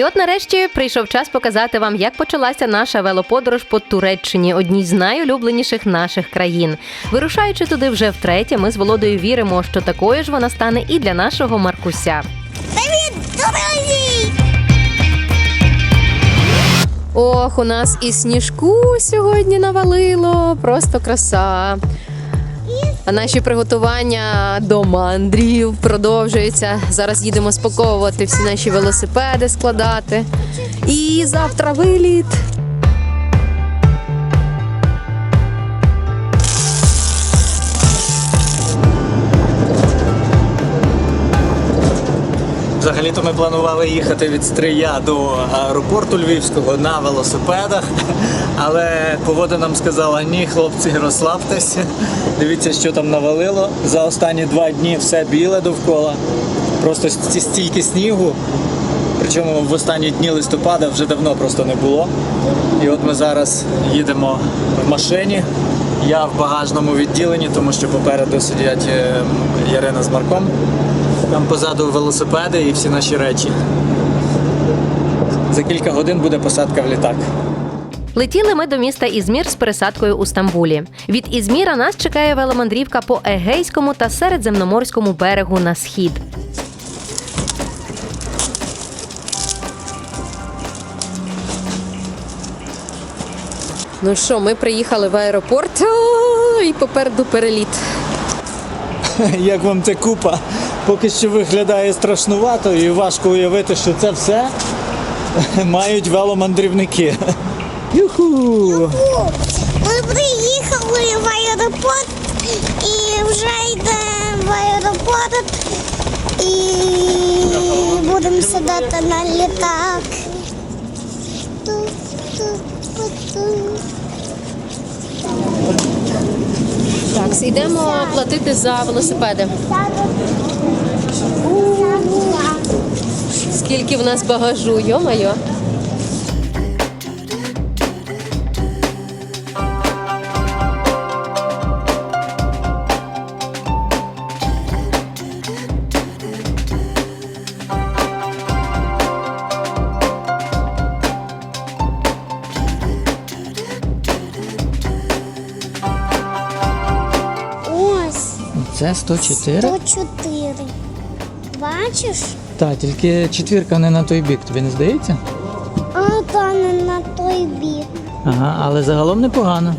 І от нарешті прийшов час показати вам, як почалася наша велоподорож по Туреччині, одній з найулюбленіших наших країн. Вирушаючи туди вже втретє, ми з Володою віримо, що такою ж вона стане і для нашого Маркуся. Привіт, друзі! Ох, у нас і сніжку сьогодні навалило, просто краса. Наші приготування до мандрів продовжуються. Зараз їдемо спаковувати всі наші велосипеди, складати. І завтра виліт. Взагалі-то ми планували їхати від Стрия до аеропорту Львівського на велосипедах, але погода нам сказала ні, хлопці, розслабтеся. Дивіться, що там навалило. За останні два дні все біле довкола. Просто стільки снігу. Причому в останні дні листопада вже давно просто не було. І от ми зараз їдемо в машині. Я в багажному відділенні, тому що попереду сидять е, Ярина з Марком. Там позаду велосипеди і всі наші речі. За кілька годин буде посадка в літак. Летіли ми до міста Ізмір з пересадкою у Стамбулі. Від Ізміра нас чекає веломандрівка по Егейському та Середземноморському берегу на схід. Ну що, ми приїхали в аеропорт О, і попереду переліт. Як вам ця купа? Поки що виглядає страшнувато і важко уявити, що це все мають веломандрівники. Юху! Ми приїхали в аеропорт і вже йдемо в аеропорт і будемо сідати на літак. Так, йдемо платити за велосипеди. Скільки в нас багажу, йо-моє. Ось Це 104? 104. Бачиш? Так, тільки четвірка не на той бік, тобі не здається? А та не на той бік. Ага, але загалом непогано.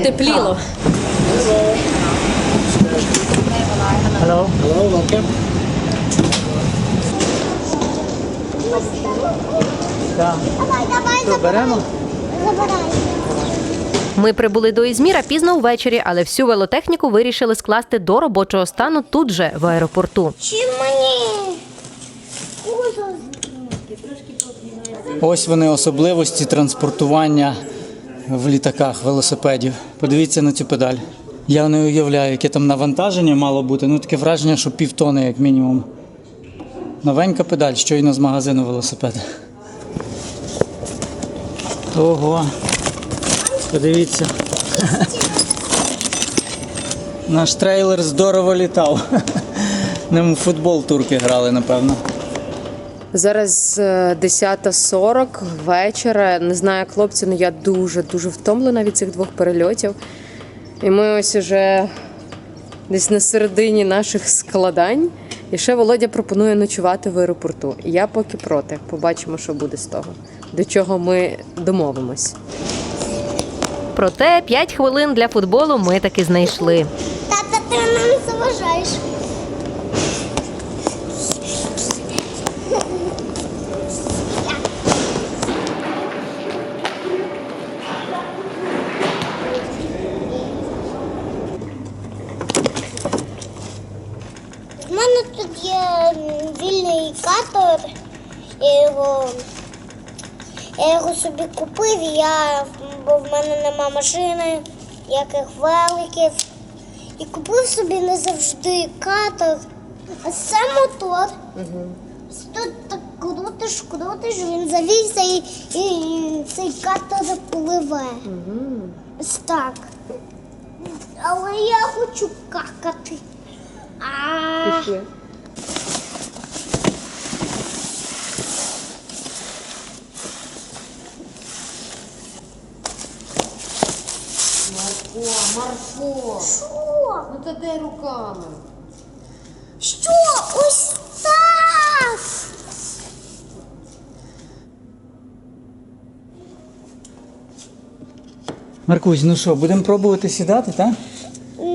Потепліло. Hello. Hello, welcome. Так, Давай, давай, що, беремо? Ми прибули до Ізміра пізно ввечері, але всю велотехніку вирішили скласти до робочого стану тут же в аеропорту. Чи мені? Ось вони особливості транспортування в літаках велосипедів. Подивіться на цю педаль. Я не уявляю, яке там навантаження мало бути. Ну таке враження, що півтони, як мінімум. Новенька педаль, щойно з магазину велосипеда. Ого. Подивіться. Наш трейлер здорово літав. Ним футбол турки грали, напевно. Зараз е, 10.40 вечора. Не знаю, як хлопці, але я дуже дуже втомлена від цих двох перельотів. І ми ось уже десь на середині наших складань. І ще Володя пропонує ночувати в аеропорту. Я поки проти. Побачимо, що буде з того. До чого ми домовимось. Проте 5 хвилин для футболу ми таки знайшли. Тата, ти нам заважаєш. Його. Я його собі купив, я, бо в мене нема машини, яких великих. І купив собі не завжди катер. А це мотор. Тут так крутиш, крутиш, він залізся і, і цей катер пливе. Ось так. Але я хочу какати. А, Марко, що? ну та де руками? Що? Ось так. Маркусь, ну що, будемо пробувати сідати, так?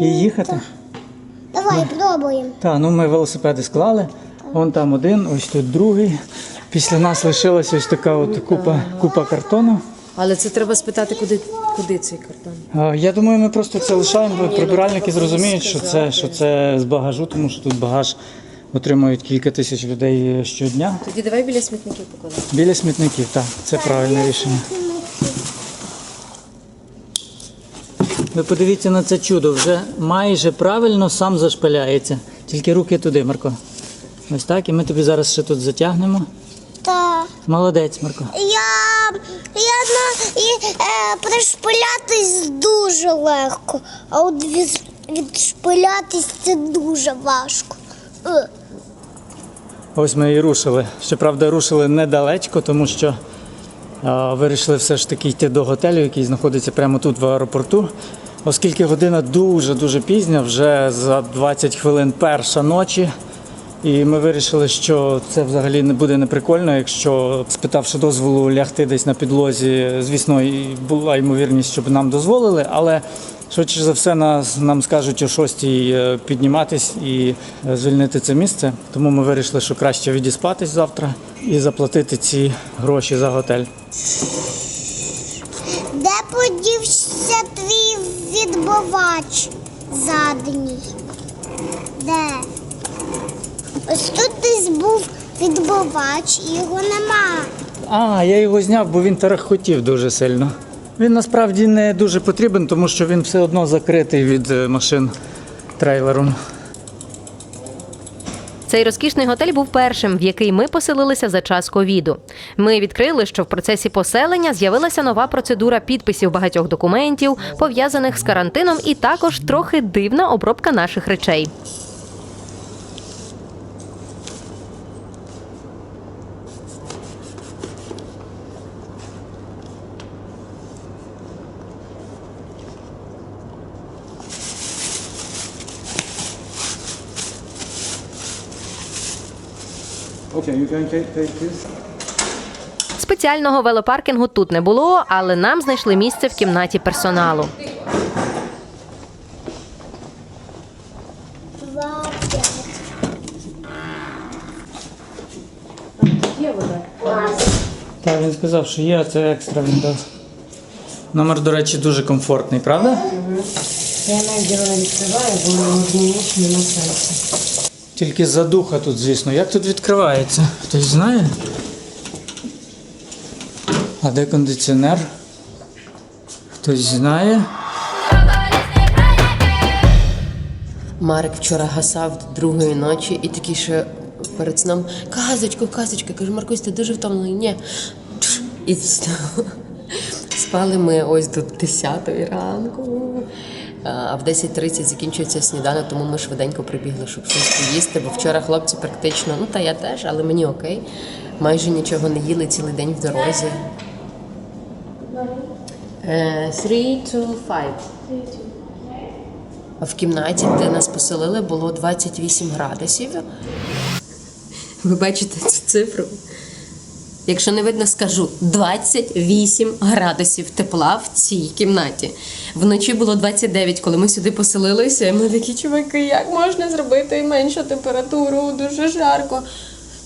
І їхати? Давай пробуємо. Так, ну ми велосипеди склали. Вон там один, ось тут другий. Після нас лишилася ось така от купа, купа картону. Але це треба спитати, куди, куди цей картон. А, Я думаю, ми просто це лишаємо, бо прибиральники зрозуміють, що це, що це з багажу, тому що тут багаж отримують кілька тисяч людей щодня. Тоді давай біля смітників покладемо. Біля смітників, так, це правильне рішення. Ви подивіться на це чудо, вже майже правильно сам зашпиляється. Тільки руки туди, Марко. Ось так, і ми тобі зараз ще тут затягнемо. Так. Молодець, Марко. Я, і е, пришпилятись дуже легко, а от від, відшпилятись це дуже важко. Е. Ось ми і рушили. Щоправда, рушили недалечко, тому що а, вирішили все ж таки йти до готелю, який знаходиться прямо тут в аеропорту. Оскільки година дуже-дуже пізня, вже за 20 хвилин перша ночі. І ми вирішили, що це взагалі не буде неприкольно, якщо, спитавши дозволу лягти десь на підлозі, звісно, і була ймовірність, щоб нам дозволили, але швидше за все нас, нам скажуть о 6 е, підніматись і е, звільнити це місце. Тому ми вирішили, що краще відіспатись завтра і заплатити ці гроші за готель. Де подівся твій відбивач задній? Де? Ось тут десь був відбивач, і його нема. А, я його зняв, бо він тарахотів дуже сильно. Він насправді не дуже потрібен, тому що він все одно закритий від е, машин трейлером. Цей розкішний готель був першим, в який ми поселилися за час ковіду. Ми відкрили, що в процесі поселення з'явилася нова процедура підписів багатьох документів, пов'язаних з карантином, і також трохи дивна обробка наших речей. Okay, you can take, take this. Спеціального велопаркінгу тут не було, але нам знайшли місце в кімнаті персоналу. Є вода. Так, він сказав, що є, а це екстра він дав. Номер, до речі, дуже комфортний, правда? Я навіть його не відкриваю, бо на ніч не сенсу. Тільки задуха тут, звісно. Як тут відкривається? Хтось знає? А де кондиціонер? Хтось знає? Марик вчора гасав другої ночі і такий ще перед сном казочку, казочку. Кажу, Маркусь, ти дуже втомлений. Ні. І. Спали ми ось до 10 ранку. А в 10.30 закінчується сніданок, тому ми швиденько прибігли, щоб щось поїсти. Бо вчора хлопці практично, ну та я теж, але мені окей. Майже нічого не їли цілий день в дорозі. Е, Three to five. В кімнаті, де нас поселили, було 28 градусів. Ви бачите цю цифру? Якщо не видно, скажу 28 градусів тепла в цій кімнаті. Вночі було 29, коли ми сюди поселилися. І ми такі чуваки, як можна зробити меншу температуру, дуже жарко.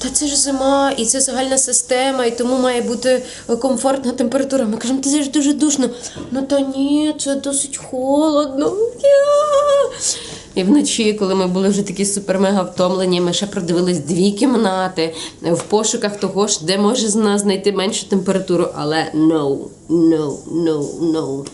Та це ж зима, і це загальна система, і тому має бути комфортна температура. Ми кажемо, це ж дуже душно. Ну та ні, це досить холодно. І вночі, коли ми були вже такі супер-мега втомлені, ми ще продивились дві кімнати в пошуках того ж, де може з нас знайти меншу температуру. Але no, no, no, no.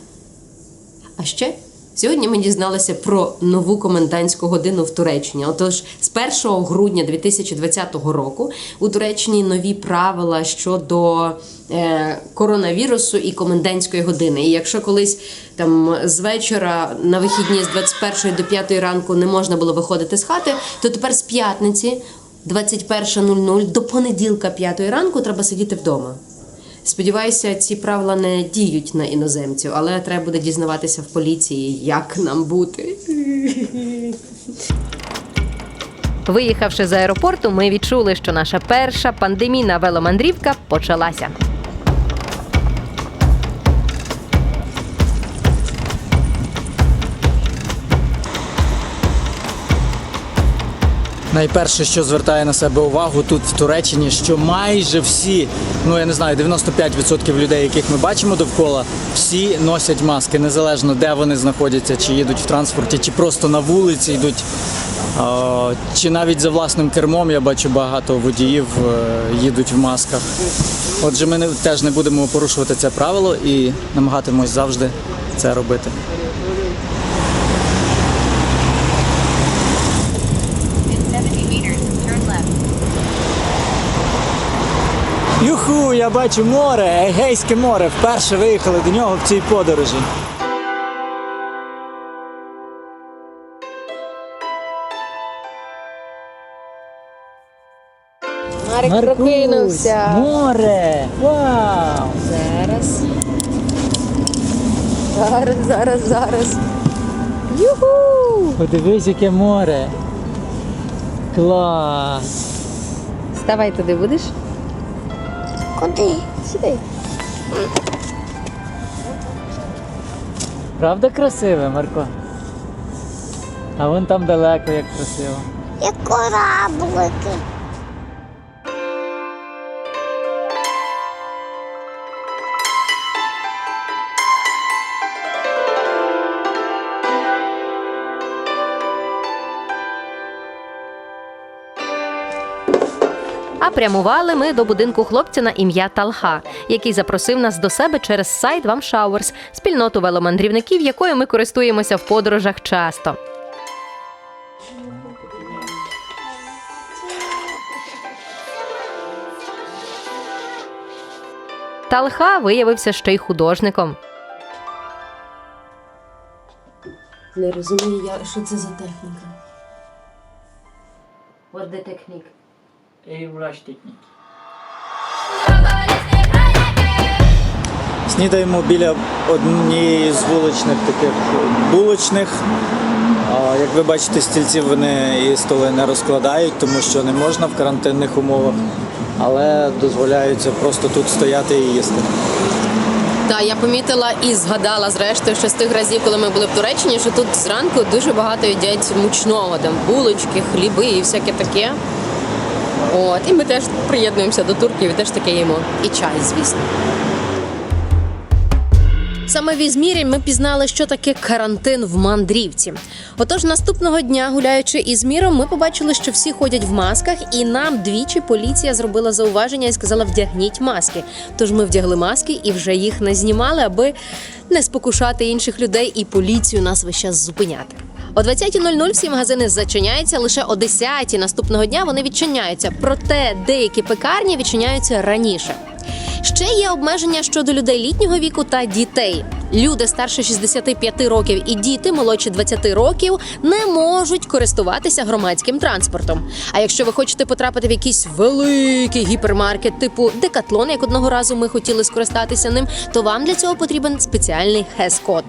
А ще сьогодні ми дізналися про нову комендантську годину в Туреччині. Отож, з 1 грудня 2020 року у Туреччині нові правила щодо е, коронавірусу і комендантської години. І якщо колись там з вечора на вихідні з 21 до 5 ранку не можна було виходити з хати, то тепер з п'ятниці 21.00 до понеділка 5 ранку треба сидіти вдома. Сподіваюся, ці правила не діють на іноземців, але треба буде дізнаватися в поліції, як нам бути. Виїхавши з аеропорту, ми відчули, що наша перша пандемійна веломандрівка почалася. Найперше, що звертає на себе увагу тут в Туреччині, що майже всі, ну я не знаю, 95% людей, яких ми бачимо довкола, всі носять маски, незалежно де вони знаходяться, чи їдуть в транспорті, чи просто на вулиці йдуть, чи навіть за власним кермом. Я бачу багато водіїв е, їдуть в масках. Отже, ми теж не будемо порушувати це правило і намагатимось завжди це робити. Юху, я бачу море, Егейське море. Вперше виїхали до нього в цій подорожі. Марик прокинувся. Море! Вау! Зараз. Зараз, зараз, зараз. Юху! Подивись, яке море. Клас! Вставай туди будеш? Куди? Сюди. Правда красиве, Марко? А вон там далеко, як красиво. Як кораблики. А прямували ми до будинку хлопця на ім'я Талха, який запросив нас до себе через сайт Вам Showers, спільноту веломандрівників, якою ми користуємося в подорожах часто. Талха виявився ще й художником. Не розумію я, що це за техніка. What the technique? Снідаємо біля однієї з вуличних таких булочних. Як ви бачите, стільців вони і столи не розкладають, тому що не можна в карантинних умовах, але дозволяється просто тут стояти і їсти. Так, я помітила і згадала зрештою, що з тих разів, коли ми були в Туреччині, що тут зранку дуже багато їдять мучного, там булочки, хліби і всяке таке. От, і ми теж приєднуємося до турків і теж таке їмо. І чай, звісно. Саме в Ізмірі ми пізнали, що таке карантин в мандрівці. Отож, наступного дня, гуляючи Ізміром, ми побачили, що всі ходять в масках, і нам двічі поліція зробила зауваження і сказала: вдягніть маски. Тож ми вдягли маски і вже їх не знімали, аби не спокушати інших людей і поліцію нас весь час зупиняти. О 20.00 всі магазини зачиняються, лише о 10.00 наступного дня вони відчиняються. Проте деякі пекарні відчиняються раніше. Ще є обмеження щодо людей літнього віку та дітей. Люди старше 65 років і діти молодші 20 років не можуть користуватися громадським транспортом. А якщо ви хочете потрапити в якийсь великий гіпермаркет, типу Декатлон, як одного разу ми хотіли скористатися ним, то вам для цього потрібен спеціальний хес-код.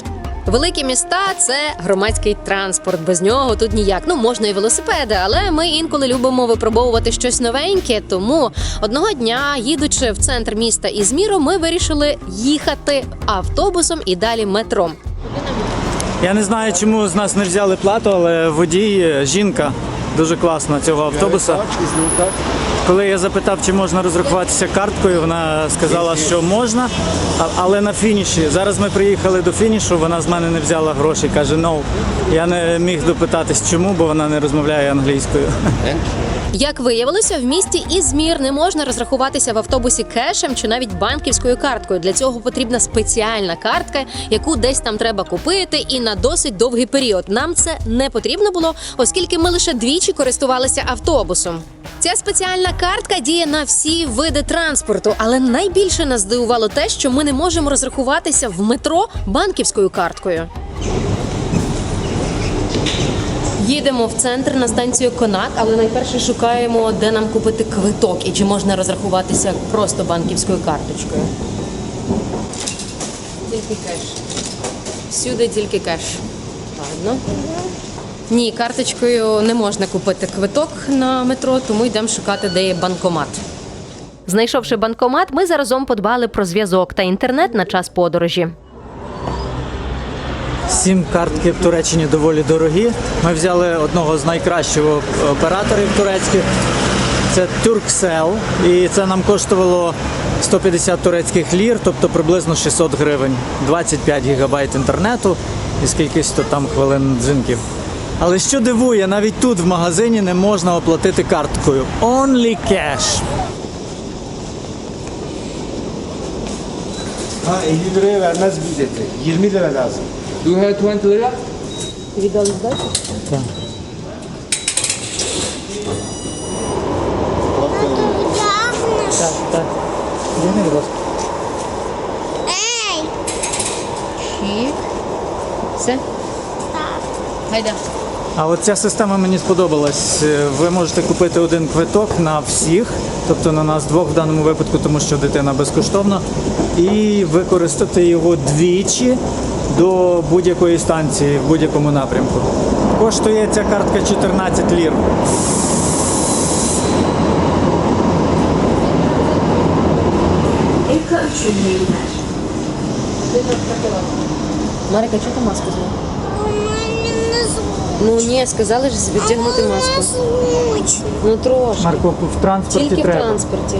Великі міста це громадський транспорт. Без нього тут ніяк. Ну можна і велосипеди, але ми інколи любимо випробовувати щось новеньке. Тому одного дня, їдучи в центр міста Ізміру, ми вирішили їхати автобусом і далі метром. Я не знаю, чому з нас не взяли плату, але водій, е, жінка дуже класна цього автобуса. Коли я запитав, чи можна розрахуватися карткою, вона сказала, що можна, але на фініші. Зараз ми приїхали до фінішу, вона з мене не взяла гроші. Каже, no. Я не міг допитатись, чому, бо вона не розмовляє англійською. Як виявилося, в місті Ізмір не можна розрахуватися в автобусі кешем чи навіть банківською карткою. Для цього потрібна спеціальна картка, яку десь там треба купити, і на досить довгий період. Нам це не потрібно було, оскільки ми лише двічі користувалися автобусом. Ця спеціальна картка діє на всі види транспорту, але найбільше нас здивувало те, що ми не можемо розрахуватися в метро банківською карткою. Їдемо в центр на станцію Конак, але найперше шукаємо, де нам купити квиток і чи можна розрахуватися просто банківською карточкою. Тільки кеш. Всюди тільки кеш. Ладно. Ні, карточкою не можна купити квиток на метро, тому йдемо шукати, де є банкомат. Знайшовши банкомат, ми заразом подбали про зв'язок та інтернет на час подорожі. Сім картки в Туреччині доволі дорогі. Ми взяли одного з найкращих операторів турецьких. Це Turkcell. І це нам коштувало 150 турецьких лір, тобто приблизно 600 гривень, 25 гігабайт інтернету і скількись то там хвилин дзвінків. Але що дивує, навіть тут в магазині не можна оплатити карткою. Only cash. Ha 50 liraya vermez ücreti. 20 lira lazım. Do you have 20 lira? Тягнеш. Так, так. Будь ласка. Ей! Все? Так. Гайда. А от ця система мені сподобалась. Е, Ви можете купити один квиток на всіх, тобто на нас двох в даному випадку, тому що дитина безкоштовна, і використати його двічі до будь-якої станції в будь-якому напрямку. Коштує ця картка 14 лір. Марика, чого ти маску зняла? Ну ні, сказали ж віддягнути маску. Ну трошки. Марко, в транспорті Тільки в треба. транспорті.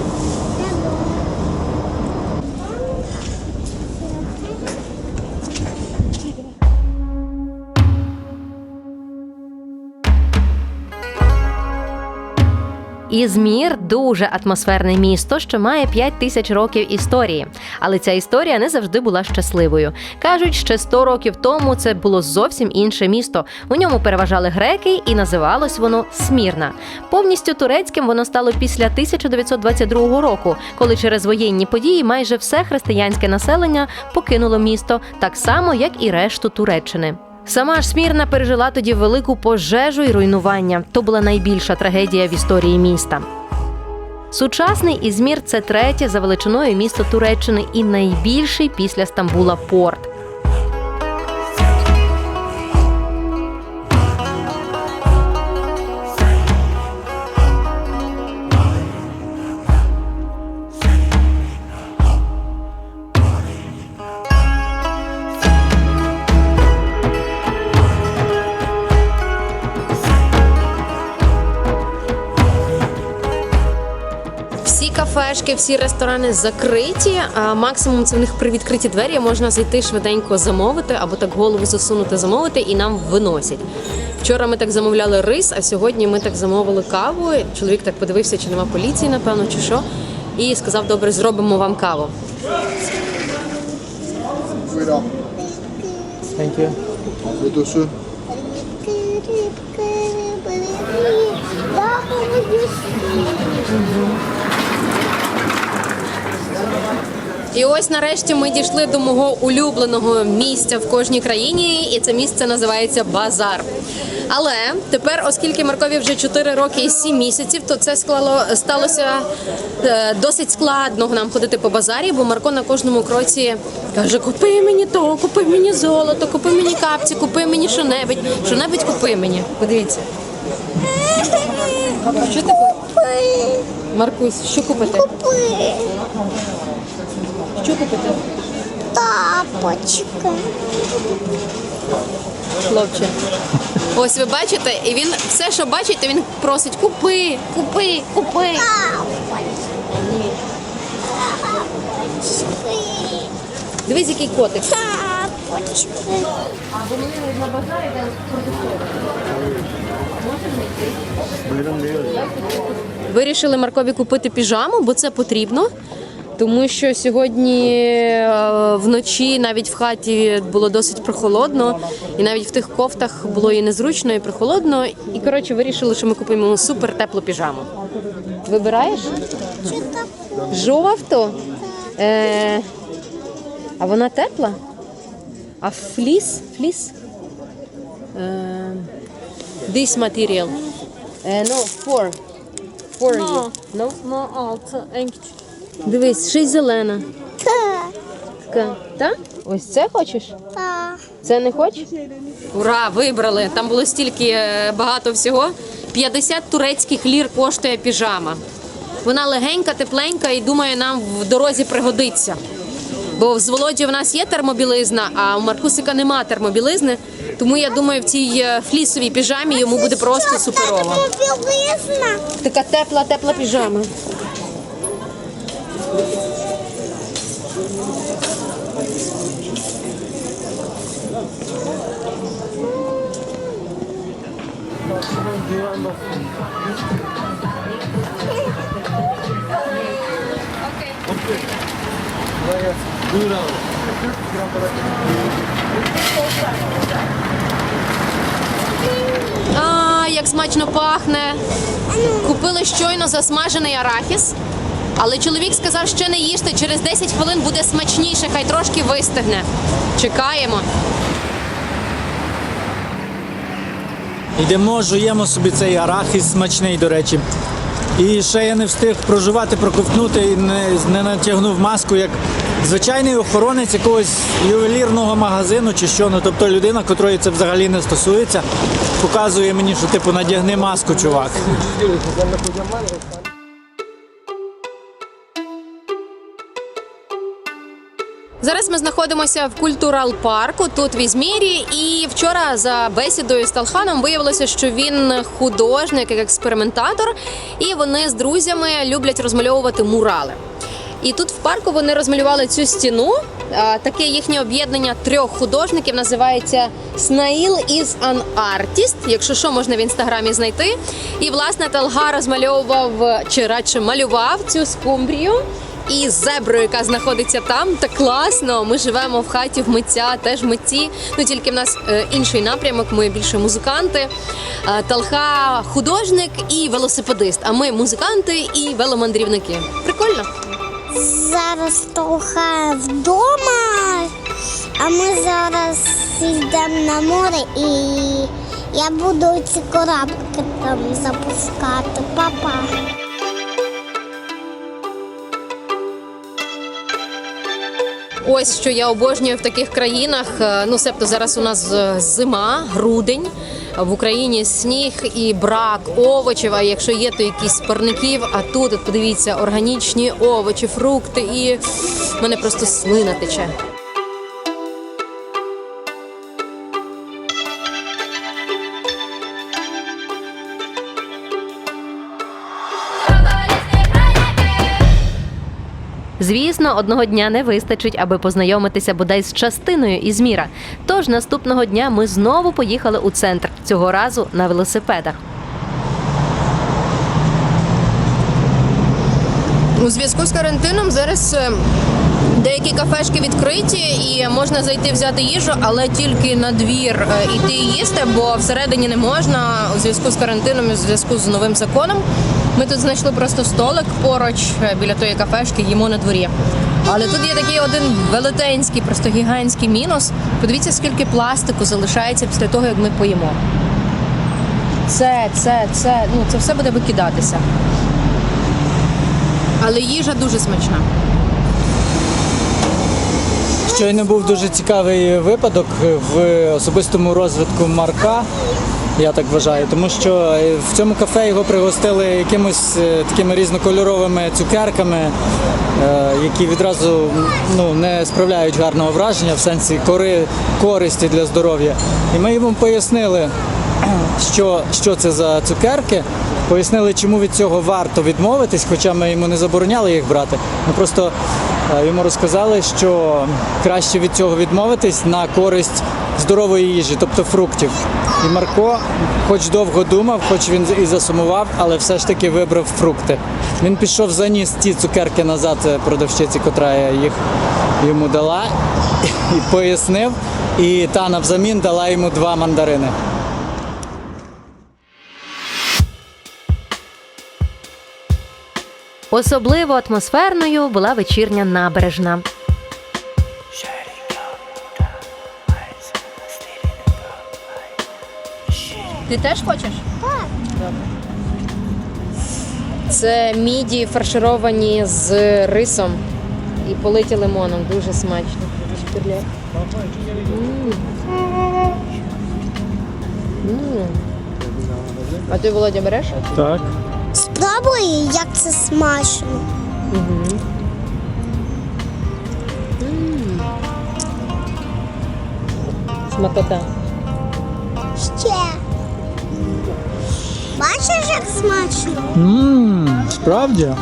Ізмір дуже атмосферне місто, що має 5 тисяч років історії. Але ця історія не завжди була щасливою. Кажуть, ще 100 років тому це було зовсім інше місто. У ньому переважали греки, і називалось воно Смірна. Повністю турецьким воно стало після 1922 року, коли через воєнні події майже все християнське населення покинуло місто, так само як і решту Туреччини. Сама ж Смірна пережила тоді велику пожежу і руйнування. То була найбільша трагедія в історії міста. Сучасний Ізмір це третє за величиною місто Туреччини і найбільший після Стамбула порт. Кафешки, всі ресторани закриті. А максимум це в них при відкриті двері можна зайти швиденько замовити або так голову засунути, замовити, і нам виносять. Вчора ми так замовляли рис, а сьогодні ми так замовили каву. Чоловік так подивився, чи нема поліції, напевно, чи що. І сказав: добре, зробимо вам каву. Thank you. Afiyet І ось нарешті ми дійшли до мого улюбленого місця в кожній країні, і це місце називається Базар. Але тепер, оскільки Маркові вже 4 роки і 7 місяців, то це склало сталося е, досить складно нам ходити по базарі, бо Марко на кожному кроці каже: Купи мені то, купи мені золото, купи мені капці, купи мені що-небудь, що-небудь купи мені. Подивіться. Що ти Маркусь, що купити? Що купити? Тапочки. Хлопче. Ось ви бачите, і він все, що бачить, то він просить купи, купи, купи. Дивись, який котик. Вирішили Маркові купити піжаму, бо це потрібно. Тому що сьогодні е, вночі навіть в хаті було досить прохолодно, і навіть в тих кофтах було і незручно, і прохолодно. І коротше вирішили, що ми купимо супер теплу піжаму. Вибираєш? Жовту? Е, а вона тепла? А фліс? Фліс? Е, this material. Е, no, for. For you. No? No, alt, Дивись, ще й зелена. Така. Так? Ось це хочеш? Так. Це не хочеш? Ура, вибрали. Там було стільки е, багато всього. 50 турецьких лір коштує піжама. Вона легенька, тепленька і думаю, нам в дорозі пригодиться. Бо з Володі в нас є термобілизна, а у Маркусика нема термобілизни. Тому я думаю, в цій е, флісовій піжамі йому буде просто суперово. Така тепла, тепла піжама. А, як смачно пахне. Купили щойно засмажений арахіс. Але чоловік сказав, що не їжте, через 10 хвилин буде смачніше, хай трошки вистигне. Чекаємо. Йдемо, жуємо собі цей арахіс смачний, до речі. І ще я не встиг проживати, проковтнути і не, не натягнув маску як звичайний охоронець якогось ювелірного магазину чи що. Ну тобто людина, котрої це взагалі не стосується, показує мені, що типу надягни маску, чувак. Зараз ми знаходимося в культурал парку тут в Ізмірі. І вчора за бесідою з Талханом виявилося, що він художник, експериментатор, і вони з друзями люблять розмальовувати мурали. І тут в парку вони розмалювали цю стіну. Таке їхнє об'єднання трьох художників називається Snail is an artist, якщо що, можна в інстаграмі знайти. І власне Талга розмальовував чи радше малював цю скумбрію. І зебру, яка знаходиться там, так класно. Ми живемо в хаті в митця, теж митці. Ну тільки в нас е, інший напрямок. Ми більше музиканти. Е, Талха художник і велосипедист. А ми музиканти і веломандрівники. Прикольно. Зараз трохи вдома, а ми зараз йдемо на море і я буду ці кораблики там запускати. Папа. Ось що я обожнюю в таких країнах. Е, Ну, себто зараз у нас е, зима, грудень. В Україні сніг і брак овочів. А якщо є, то якісь парників. А тут от подивіться органічні овочі, фрукти, і в мене просто слина тече. Звісно, одного дня не вистачить, аби познайомитися бодай з частиною Ізміра. Тож наступного дня ми знову поїхали у центр цього разу на велосипедах. У зв'язку з карантином зараз е, деякі кафешки відкриті і можна зайти взяти їжу, але тільки на двір е, іти їсти, бо всередині не можна у зв'язку з карантином і у зв'язку з новим законом. Ми тут знайшли просто столик поруч е, біля тої кафешки, їмо на дворі. Але тут є такий один велетенський, просто гігантський мінус. Подивіться, скільки пластику залишається після того, як ми поїмо. Це, це, це, ну це все буде викидатися. Але їжа дуже смачна. Щойно був дуже цікавий випадок в особистому розвитку Марка. Я так вважаю, тому що е, в цьому кафе його пригостили якимось е, такими різнокольоровими цукерками, е, які відразу ну, не справляють гарного враження в сенсі кори, користі для здоров'я. І ми йому пояснили, що, що це за цукерки. Пояснили, чому від цього варто відмовитись, хоча ми йому не забороняли їх брати. Ми просто йому розказали, що краще від цього відмовитись на користь здорової їжі, тобто фруктів. І Марко, хоч довго думав, хоч він і засумував, але все ж таки вибрав фрукти. Він пішов заніс ті цукерки назад е, продавщиці, котра їх йому дала, і пояснив. І та навзамін дала йому два мандарини. Особливо атмосферною була вечірня набережна. Ти теж хочеш? Так. Добре. Це міді фаршировані з рисом і политі лимоном. Дуже смачно. М. А ти, Володя, береш? Так. Спробуй, як це смачно. Смакота. Ще. Бачиш, як смачно? Ммм, справді?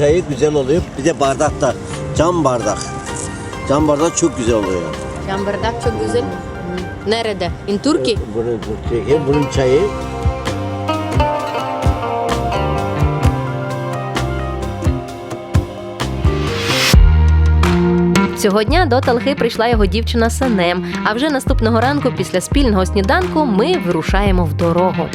Çayı güzel oluyor. Bir de bardakta. Cam bardak. Cam bardak çok güzel oluyor. Там бардак çok güzel. Nerede? In Turkey? Bunun, bunun, bunun çayı Цього дня до Талхи прийшла його дівчина Санем. А вже наступного ранку, після спільного сніданку, ми вирушаємо в дорогу.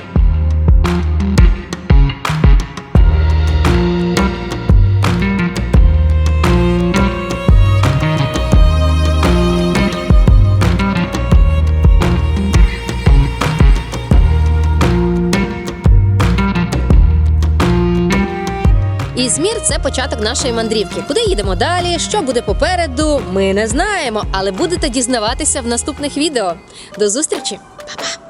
Ізмір це початок нашої мандрівки. Куди їдемо далі? Що буде попереду? Ми не знаємо, але будете дізнаватися в наступних відео. До зустрічі, Па-па!